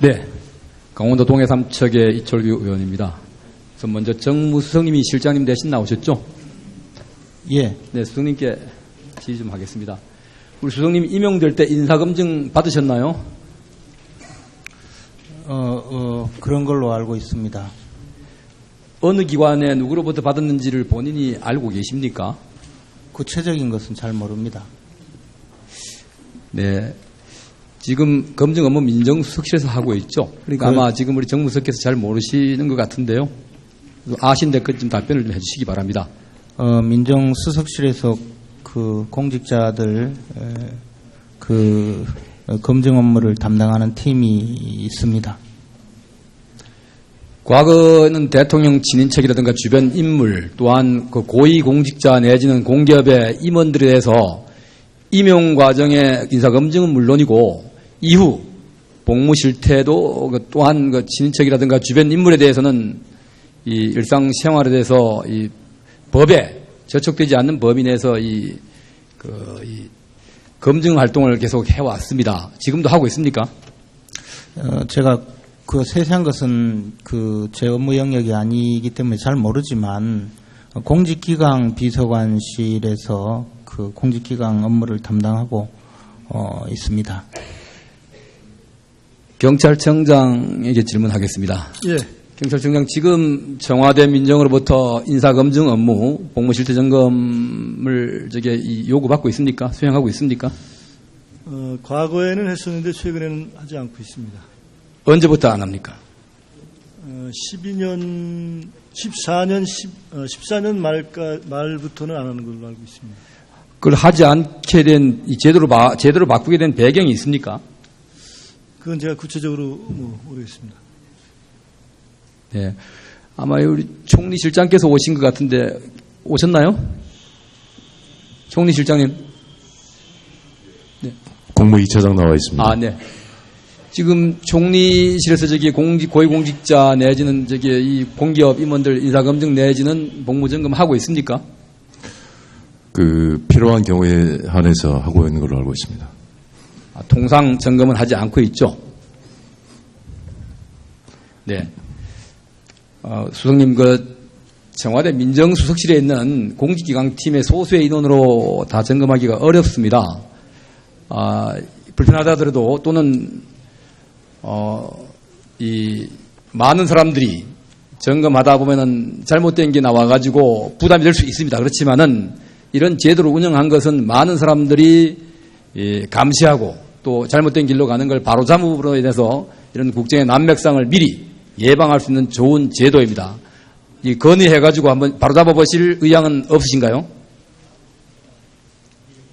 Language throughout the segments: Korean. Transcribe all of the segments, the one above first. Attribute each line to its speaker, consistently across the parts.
Speaker 1: 네. 강원도 동해 삼척의 이철규 의원입니다. 그래서 먼저 정무수석님이 실장님 대신 나오셨죠?
Speaker 2: 예,
Speaker 1: 네, 수석님께 지휘 좀 하겠습니다. 우리 수석님 임용될 때 인사검증 받으셨나요?
Speaker 2: 어, 어, 그런 걸로 알고 있습니다.
Speaker 1: 어느 기관에 누구로부터 받았는지를 본인이 알고 계십니까?
Speaker 2: 구체적인 것은 잘 모릅니다.
Speaker 1: 네. 지금 검증 업무 민정수석실에서 하고 있죠. 그러니까
Speaker 2: 그-
Speaker 1: 아마 지금 우리 정무수석께서 잘 모르시는 것 같은데요. 아신데 그좀 답변을 좀 해주시기 바랍니다.
Speaker 2: 어, 민정수석실에서 그 공직자들 에, 그 어, 검증 업무를 담당하는 팀이 있습니다.
Speaker 1: 과거에는 대통령 친인척이라든가 주변 인물 또한 그 고위 공직자 내지는 공기업의 임원들에 대해서 임용 과정의 인사 검증은 물론이고 이후 복무 실태도 그 또한 그 친인척이라든가 주변 인물에 대해서는 이 일상 생활에 대해서 이 법에 저촉되지 않는 범위 내에서 이, 그, 이 검증 활동을 계속 해왔습니다. 지금도 하고 있습니까?
Speaker 2: 어, 제가 그 세세한 것은 그 제 업무 영역이 아니기 때문에 잘 모르지만 어, 공직기강 비서관실에서 그 공직기강 업무를 담당하고 어, 있습니다.
Speaker 1: 경찰청장에게 질문하겠습니다.
Speaker 3: 예,
Speaker 1: 경찰청장 지금 청와대 민정으로부터 인사검증 업무, 복무실태 점검을 저게 이 요구받고 있습니까? 수행하고 있습니까?
Speaker 3: 어, 과거에는 했었는데 최근에는 하지 않고 있습니다.
Speaker 1: 언제부터 안 합니까?
Speaker 3: 어, 12년, 14년, 10, 어, 14년 말까, 말부터는 안 하는 걸로 알고 있습니다.
Speaker 1: 그걸 하지 않게 된, 바, 제도로 바꾸게 된 배경이 있습니까?
Speaker 3: 그건 제가 구체적으로 뭐 모르겠습니다.
Speaker 1: 네. 아마 우리 총리 실장께서 오신 것 같은데, 오셨나요? 총리 실장님.
Speaker 4: 공무 2차장 나와 있습니다.
Speaker 1: 아, 네. 지금 총리실에서 저기 공직, 고위공직자 내지는 저기 이 공기업 임원들 인사검증 내지는 복무점검 하고 있습니까?
Speaker 4: 그 필요한 경우에 한해서 하고 있는 걸로 알고 있습니다.
Speaker 1: 아, 통상 점검은 하지 않고 있죠. 네. 어, 수석님, 그, 청와대 민정수석실에 있는 공직기강팀의 소수의 인원으로 다 점검하기가 어렵습니다. 아, 불편하다 하더라도 또는, 어, 이, 많은 사람들이 점검하다 보면은 잘못된 게 나와가지고 부담이 될 수 있습니다. 그렇지만은 이런 제도를 운영한 것은 많은 사람들이 예, 감시하고 또 잘못된 길로 가는 걸 바로 잡음으로 인해서 이런 국정의 난맥상을 미리 예방할 수 있는 좋은 제도입니다. 이 건의해가지고 한번 바로 잡아 보실 의향은 없으신가요?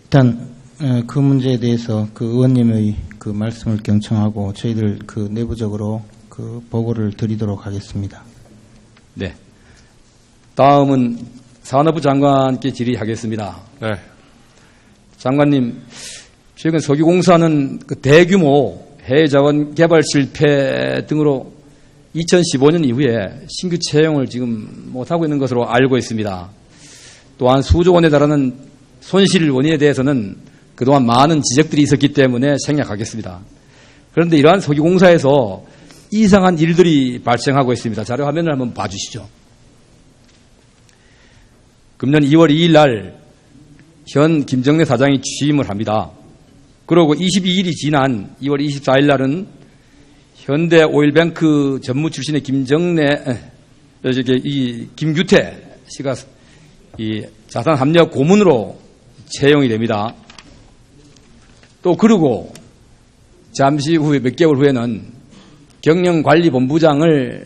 Speaker 2: 일단 에, 그 문제에 대해서 그 의원님의 그 말씀을 경청하고 저희들 그 내부적으로 그 보고를 드리도록 하겠습니다.
Speaker 1: 네. 다음은 산업부 장관께 질의하겠습니다.
Speaker 4: 네.
Speaker 1: 장관님, 최근 석유공사는 그 대규모 해외 자원 개발 실패 등으로 2015년 이후에 신규 채용을 지금 못하고 있는 것으로 알고 있습니다. 또한 수조 원에 달하는 손실 원인에 대해서는 그동안 많은 지적들이 있었기 때문에 생략하겠습니다. 그런데 이러한 석유공사에서 이상한 일들이 발생하고 있습니다. 자료 화면을 한번 봐주시죠. 금년 2월 2일 날 현 김정래 사장이 취임을 합니다. 그러고 22일이 지난 2월 24일 날은 현대 오일뱅크 전무 출신의 김정래 에, 저기 이 김규태 씨가 이 자산 합리화 고문으로 채용이 됩니다. 또 그러고 잠시 후에 몇 개월 후에는 경영관리본부장을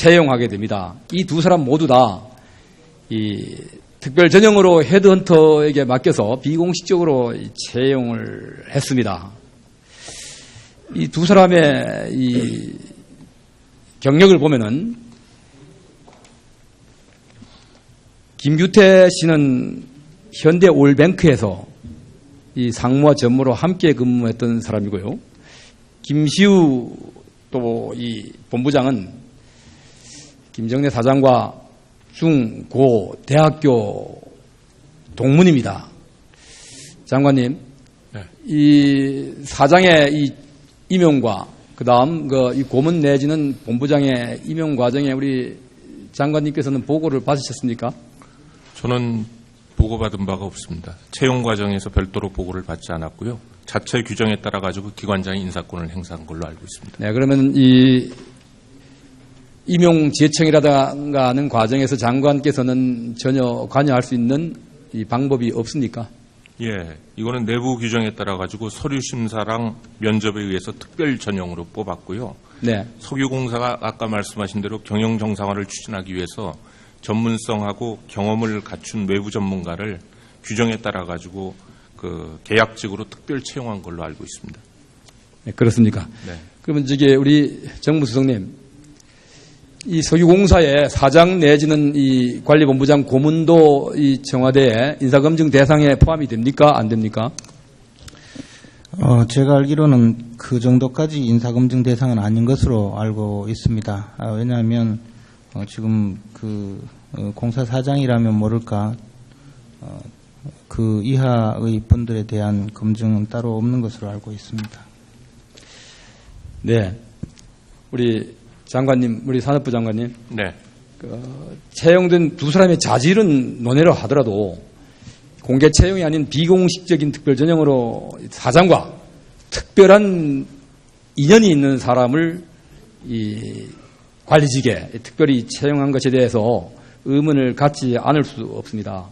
Speaker 1: 채용하게 됩니다. 이 두 사람 모두 다 이 특별 전형으로 헤드헌터에게 맡겨서 비공식적으로 이 채용을 했습니다. 이 두 사람의 이 경력을 보면은 김규태 씨는 현대 올뱅크에서 이 상무와 전무로 함께 근무했던 사람이고요. 김시우 또 이 본부장은 김정래 사장과 중, 고, 대학교 동문입니다. 장관님,
Speaker 4: 네.
Speaker 1: 이 사장의 이 임용과 그 다음, 그, 이 고문 내지는 본부장의 임용 과정에 우리 장관님께서는 보고를 받으셨습니까?
Speaker 5: 저는 보고받은 바가 없습니다. 채용 과정에서 별도로 보고를 받지 않았고요. 자체 규정에 따라 가지고 기관장이 인사권을 행사한 걸로 알고 있습니다.
Speaker 1: 네, 그러면 이 임용 제청이라든가 하는 과정에서 장관께서는 전혀 관여할 수 있는 이 방법이 없습니까?
Speaker 5: 예, 이거는 내부 규정에 따라 가지고 서류 심사랑 면접에 의해서 특별 전형으로 뽑았고요.
Speaker 1: 네.
Speaker 5: 석유공사가 아까 말씀하신 대로 경영 정상화를 추진하기 위해서 전문성하고 경험을 갖춘 외부 전문가를 규정에 따라 가지고 그 계약직으로 특별 채용한 걸로 알고 있습니다.
Speaker 1: 네, 그렇습니까?
Speaker 5: 네.
Speaker 1: 그러면 저기 우리 정무수석님, 이 석유공사의 사장 내지는 이 관리본부장 고문도 이 청와대에 인사검증 대상에 포함이 됩니까? 안 됩니까?
Speaker 2: 어, 제가 알기로는 그 정도까지 인사검증 대상은 아닌 것으로 알고 있습니다. 아, 왜냐하면 어, 지금 그 어, 공사 사장이라면 모를까 어, 그 이하의 분들에 대한 검증은 따로 없는 것으로 알고 있습니다.
Speaker 1: 네. 우리 장관님, 우리 산업부 장관님,
Speaker 5: 네.
Speaker 1: 채용된 두 사람의 자질은 논의를 하더라도 공개 채용이 아닌 비공식적인 특별 전형으로 사장과 특별한 인연이 있는 사람을 이 관리직에 특별히 채용한 것에 대해서 의문을 갖지 않을 수 없습니다.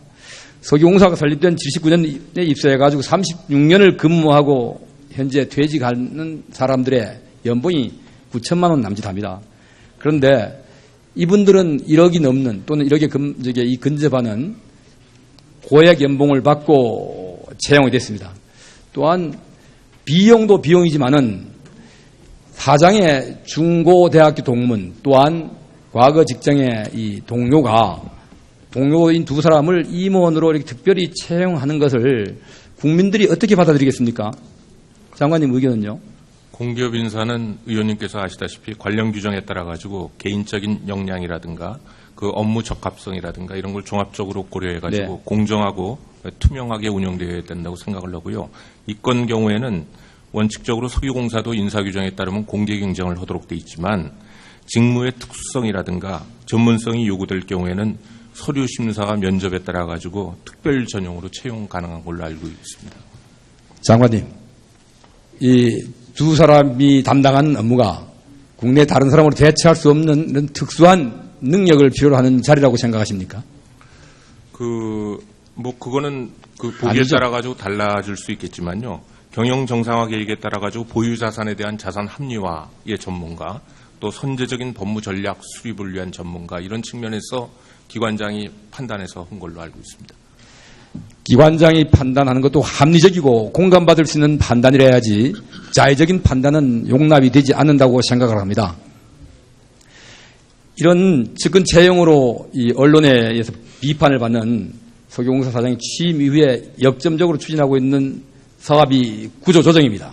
Speaker 1: 석유공사가 설립된 79년에 입사해가지고 36년을 근무하고 현재 퇴직하는 사람들의 연봉이 9천만 원 남짓합니다. 그런데 이분들은 1억이 넘는 또는 1억에 금, 저기 이 근접하는 고액 연봉을 받고 채용이 됐습니다. 또한 비용도 비용이지만은 사장의 중고대학교 동문 또한 과거 직장의 이 동료가 동료인 두 사람을 임원으로 이렇게 특별히 채용하는 것을 국민들이 어떻게 받아들이겠습니까? 장관님 의견은요?
Speaker 5: 공기업 인사는 의원님께서 아시다시피 관련 규정에 따라 가지고 개인적인 역량이라든가 그 업무 적합성이라든가 이런 걸 종합적으로 고려해 가지고
Speaker 1: 네.
Speaker 5: 공정하고 투명하게 운영되어야 된다고 생각을 하고요. 이건 경우에는 원칙적으로 석유공사도 인사 규정에 따르면 공개 경쟁을 하도록 돼 있지만 직무의 특수성이라든가 전문성이 요구될 경우에는 서류 심사가 면접에 따라 가지고 특별 전용으로 채용 가능한 걸로 알고 있습니다.
Speaker 1: 장관님, 이 두 사람이 담당하는 업무가 국내 다른 사람으로 대체할 수 없는 이런 특수한 능력을 필요로 하는 자리라고 생각하십니까?
Speaker 5: 그, 뭐, 그거는 그 보기에
Speaker 1: 아니죠.
Speaker 5: 따라 가지고 달라질 수 있겠지만요. 경영 정상화 계획에 따라 가지고 보유 자산에 대한 자산 합리화의 전문가, 또 선제적인 법무 전략 수립을 위한 전문가, 이런 측면에서 기관장이 판단해서 한 걸로 알고 있습니다.
Speaker 1: 기관장이 판단하는 것도 합리적이고 공감받을 수 있는 판단이라 해야지 자의적인 판단은 용납이 되지 않는다고 생각을 합니다. 이런 측근 채용으로 이 언론에 의해서 비판을 받는 석유공사 사장이 취임 이후에 역점적으로 추진하고 있는 사업이 구조 조정입니다.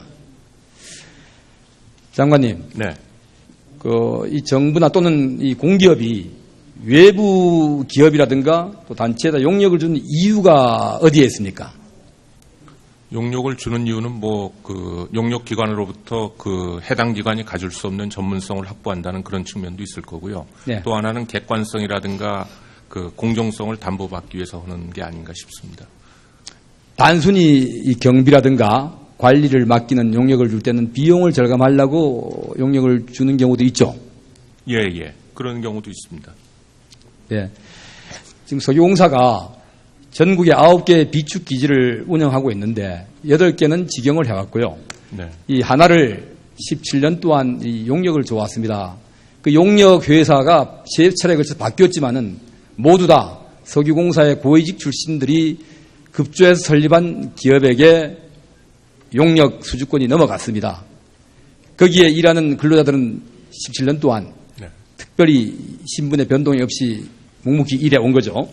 Speaker 1: 장관님,
Speaker 5: 네.
Speaker 1: 그, 이 정부나 또는 이 공기업이 외부 기업이라든가 또 단체에다 용역을 주는 이유가 어디에 있습니까?
Speaker 5: 용역을 주는 이유는 뭐, 그, 용역 기관으로부터 그 해당 기관이 가질 수 없는 전문성을 확보한다는 그런 측면도 있을 거고요.
Speaker 1: 네.
Speaker 5: 또 하나는 객관성이라든가 그 공정성을 담보받기 위해서 하는 게 아닌가 싶습니다.
Speaker 1: 단순히 이 경비라든가 관리를 맡기는 용역을 줄 때는 비용을 절감하려고 용역을 주는 경우도 있죠.
Speaker 5: 예, 예. 그런 경우도 있습니다.
Speaker 1: 예. 지금 석유공사가 전국에 9개의 비축 기지를 운영하고 있는데 8개는 직영을 해왔고요.
Speaker 5: 네.
Speaker 1: 이 하나를 17년 동안 이 용역을 줘왔습니다. 그 용역 회사가 세 차례에 걸쳐 바뀌었지만은 모두 다 석유공사의 고위직 출신들이 급조해서 설립한 기업에게 용역 수주권이 넘어갔습니다. 거기에 일하는 근로자들은 17년 동안
Speaker 5: 네.
Speaker 1: 특별히 신분의 변동이 없이 묵묵히 일해 온 거죠.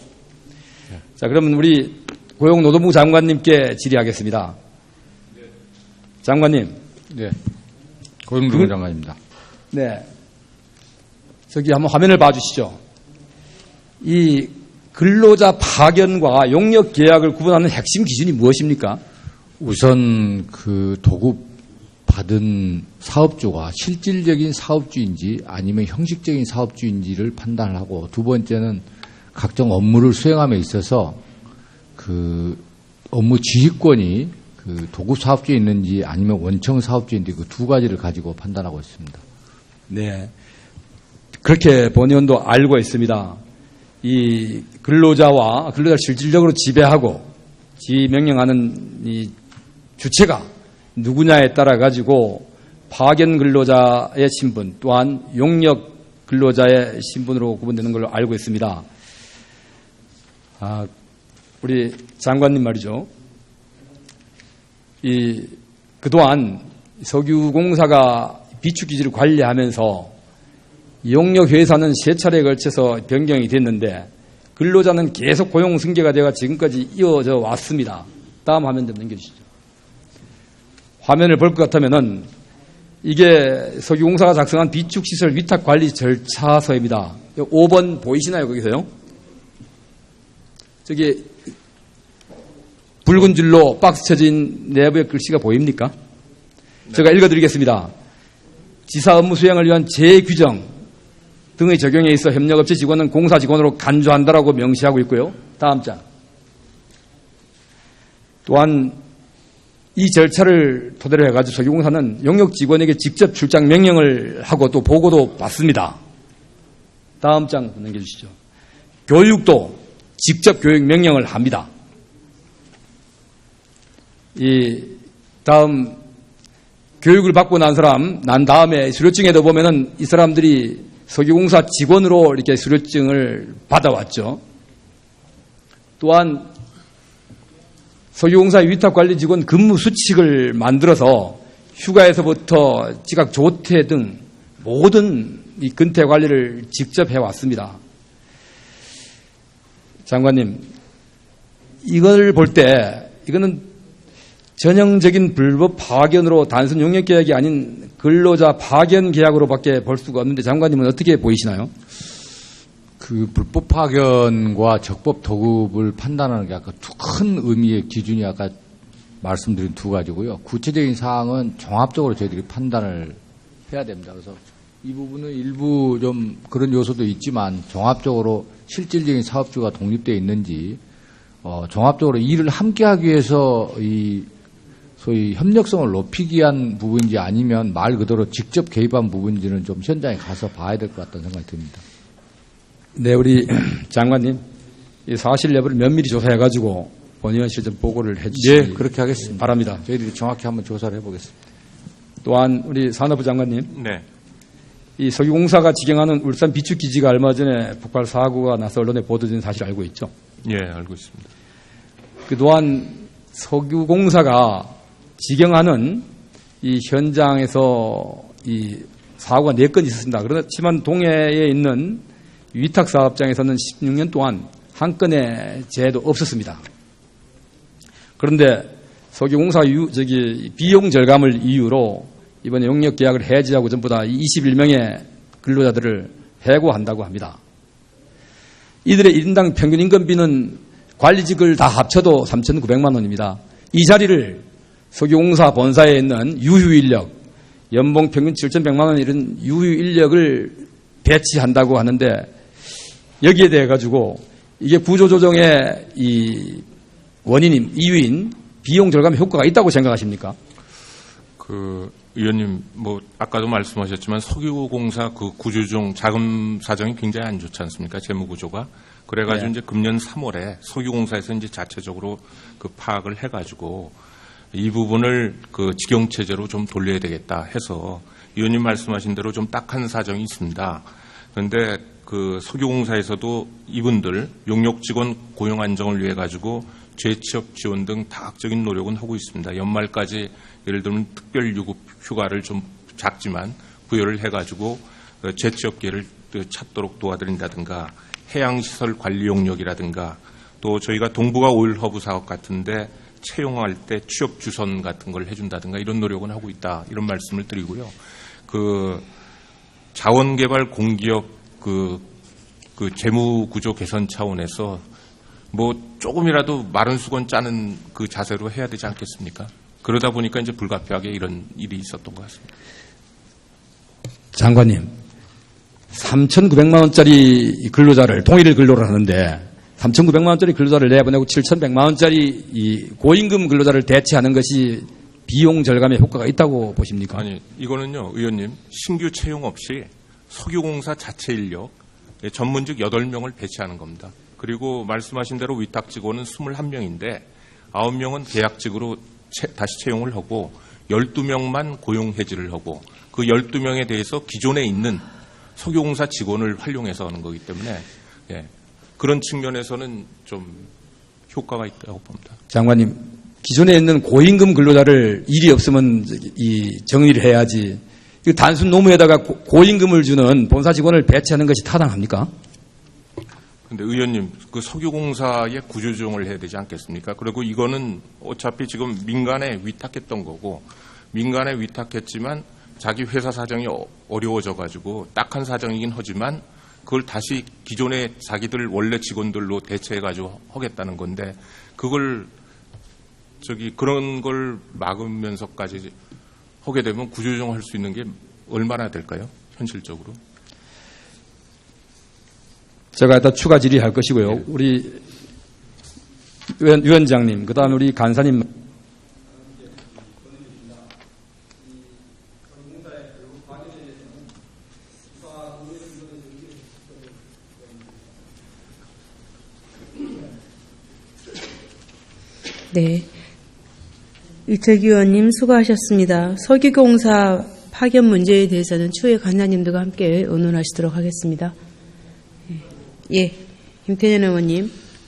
Speaker 1: 자, 그러면 우리 고용노동부 장관님께 질의하겠습니다. 장관님,
Speaker 6: 네. 고용노동 장관입니다.
Speaker 1: 네. 저기 한번 화면을 봐주시죠. 이 근로자 파견과 용역 계약을 구분하는 핵심 기준이 무엇입니까?
Speaker 6: 우선 그 도급 받은 사업주가 실질적인 사업주인지 아니면 형식적인 사업주인지를 판단을 하고 두 번째는 각종 업무를 수행함에 있어서 그 업무 지휘권이 그 도급 사업주에 있는지 아니면 원청 사업주인지 그 두 가지를 가지고 판단하고 있습니다.
Speaker 1: 네. 그렇게 본의원도 알고 있습니다. 이 근로자와 근로자를 실질적으로 지배하고 지명령하는 이 주체가 누구냐에 따라 가지고 파견 근로자의 신분 또한 용역 근로자의 신분으로 구분되는 걸로 알고 있습니다. 아, 우리 장관님 말이죠. 이 그동안 석유공사가 비축 기지를 관리하면서 용역 회사는 세 차례에 걸쳐서 변경이 됐는데 근로자는 계속 고용 승계가 되어 지금까지 이어져 왔습니다. 다음 화면 좀 넘겨주시죠. 화면을 볼 것 같으면은 이게 석유공사가 작성한 비축시설 위탁 관리 절차서입니다. 5번 보이시나요, 거기서요? 저기 붉은 줄로 박스 쳐진 내부의 글씨가 보입니까? 제가 읽어드리겠습니다. 지사 업무 수행을 위한 재규정 등의 적용에 있어 협력업체 직원은 공사 직원으로 간주한다라고 명시하고 있고요. 다음 장. 또한 이 절차를 토대로 해가지고 석유공사는 용역 직원에게 직접 출장 명령을 하고 또 보고도 받습니다. 다음 장 넘겨주시죠. 교육도 직접 교육 명령을 합니다. 이 다음 교육을 받고 난 사람 난 다음에 수료증에도 보면은 이 사람들이 석유공사 직원으로 이렇게 수료증을 받아왔죠. 또한 석유공사 위탁관리 직원 근무 수칙을 만들어서 휴가에서부터 지각 조퇴 등 모든 이 근태 관리를 직접 해왔습니다. 장관님, 이걸 볼 때 이거는 전형적인 불법 파견으로 단순 용역 계약이 아닌 근로자 파견 계약으로밖에 볼 수가 없는데 장관님은 어떻게 보이시나요?
Speaker 6: 그 불법 파견과 적법 도급을 판단하는 게 아까 두큰 의미의 기준이 아까 말씀드린 두 가지고요. 구체적인 사항은 종합적으로 저희들이 판단을 해야 됩니다. 그래서 이 부분은 일부 좀 그런 요소도 있지만 종합적으로 실질적인 사업주가 독립되어 있는지 어, 종합적으로 일을 함께 하기 위해서 이 소위 협력성을 높이기 위한 부분인지 아니면 말 그대로 직접 개입한 부분인지는 좀 현장에 가서 봐야 될 것 같다는 생각이 듭니다.
Speaker 1: 네, 우리 장관님, 이 사실 여부를 면밀히 조사해가지고 본의원실 좀 보고를 해주시기
Speaker 6: 예, 그렇게 하겠습니다.
Speaker 1: 바랍니다.
Speaker 6: 저희들이 정확히 한번 조사를 해보겠습니다.
Speaker 1: 또한 우리 산업부 장관님,
Speaker 5: 네.
Speaker 1: 이 석유공사가 지경하는 울산 비축 기지가 얼마 전에 폭발 사고가 나서 언론에 보도된 사실 알고 있죠.
Speaker 5: 예, 알고 있습니다.
Speaker 1: 그동안 석유공사가 지경하는 이 현장에서 이 사고가 네 건 있었습니다. 그렇지만 동해에 있는 위탁 사업장에서는 16년 동안 한 건의 재해도 없었습니다. 그런데 석유공사 유, 저기 비용 절감을 이유로 이번에 용역 계약을 해지하고 전부 다 21명의 근로자들을 해고한다고 합니다. 이들의 1인당 평균 임금비는 관리직을 다 합쳐도 3,900만 원입니다. 이 자리를 석유공사 본사에 있는 유휴 인력, 연봉 평균 7,100만 원 이런 유휴 인력을 배치한다고 하는데 여기에 대해 가지고 이게 구조조정의 이 원인인 이유인 비용 절감 효과가 있다고 생각하십니까?
Speaker 5: 그 의원님 뭐 아까도 말씀하셨지만 석유공사 그 구조조정 자금 사정이 굉장히 안 좋지 않습니까? 재무 구조가. 그래가지고
Speaker 1: 네.
Speaker 5: 이제 금년 3월에 석유공사에서 이제 자체적으로 그 파악을 해가지고 이 부분을 그 직영 체제로 좀 돌려야 되겠다 해서 의원님 말씀하신 대로 좀 딱한 사정이 있습니다. 그런데 그 석유공사에서도 이분들 용역 직원 고용 안정을 위해 가지고 재취업 지원 등 다각적인 노력은 하고 있습니다. 연말까지 예를 들면 특별 유급 휴가를 좀 작지만 부여를 해가지고 어, 재취업 기회를 또 찾도록 도와드린다든가 해양시설 관리 용역이라든가 또 저희가 동부가 오일 허브 사업 같은데 채용할 때 취업 주선 같은 걸 해준다든가 이런 노력은 하고 있다 이런 말씀을 드리고요. 그 자원개발 공기업 그, 그 재무 구조 개선 차원에서 뭐 조금이라도 마른 수건 짜는 그 자세로 해야 되지 않겠습니까? 그러다 보니까 이제 불가피하게 이런 일이 있었던 것 같습니다.
Speaker 1: 장관님, 3,900만 원짜리 근로자를 동일을 근로를 하는데 3,900만 원짜리 근로자를 내보내고 7,100만 원짜리 이 고임금 근로자를 대체하는 것이 비용 절감에 효과가 있다고 보십니까?
Speaker 5: 아니, 이거는요, 의원님, 신규 채용 없이 석유공사 자체 인력, 예, 전문직 8명을 배치하는 겁니다. 그리고 말씀하신 대로 위탁 직원은 21명인데 9명은 계약직으로 채- 다시 채용을 하고 12명만 고용 해지를 하고 그 12명에 대해서 기존에 있는 석유공사 직원을 활용해서 하는 거기 때문에 예, 그런 측면에서는 좀 효과가 있다고 봅니다.
Speaker 1: 장관님, 기존에 있는 고임금 근로자를 일이 없으면 이 정리를 해야지. 이 단순 노무에다가 고- 고임금을 주는 본사 직원을 배치하는 것이 타당합니까?
Speaker 5: 근데 의원님, 그 석유공사의 구조조정을 해야 되지 않겠습니까? 그리고 이거는 어차피 지금 민간에 위탁했던 거고, 민간에 위탁했지만 자기 회사 사정이 어- 어려워져 가지고 딱한 사정이긴 하지만 그걸 다시 기존의 자기들 원래 직원들로 대체해 가지고 하겠다는 건데, 그걸 저기 그런 걸 막으면서까지 하게 되면 구조조정할 수 있는 게 얼마나 될까요? 현실적으로.
Speaker 1: 제가 일단 추가 질의할 것이고요. 우리 위원, 위원 장님, 그 다음에 우리 간사님.
Speaker 7: 네. 이철기 의원님 수고하셨습니다. 석유공사 파견 문제에 대해서는 추후에 간사님들과 함께 의논하시도록 하겠습니다. 예, 김태년 의원님.